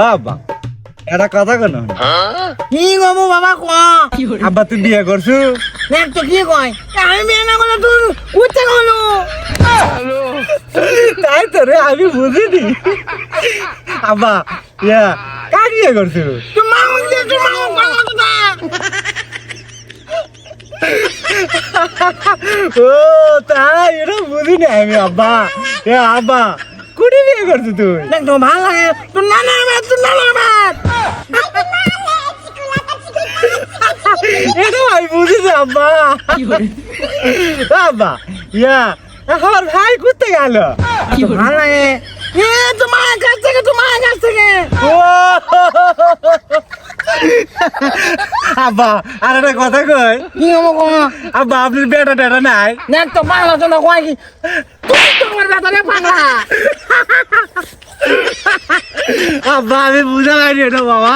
বাবা এটা কথা কেন কি কব বাবা ক আব্বা তুই বিয়ে করছু? দেখ তো কি কয়? আমি বিয়ে না করলে তোর উঠতে গেলো তাই তো রে আমি বুঝিনি। আব্বা ইয়া কার বিয়ে করছু? তোমার মধ্যে তোমার কথা তো না ও তাই এটা বুঝিনি আমি আব্বা। এ আব্বা কুড়ি বিয়ে করছু তুই? দেখ তো ভালো লাগে? তোর নানা আমার তোর নানা আমার এটা আমি বুঝেছি আব্বা। আব্বা ইয়া আমার ভাই করতে গেল? তো ভালো লাগে? এ তোমার কাছ থেকে তোমার কাছ থেকে! ও! আব্বা আর একটা কথা কই? কি ক আব্বা আপনার বেটা টেটা নাই? দেখ তো পাগলা তো না কয় কি? তুই তো আমার বেতনে পাগলা! আব্বা আমি বুঝা পাইনি এটা বাবা।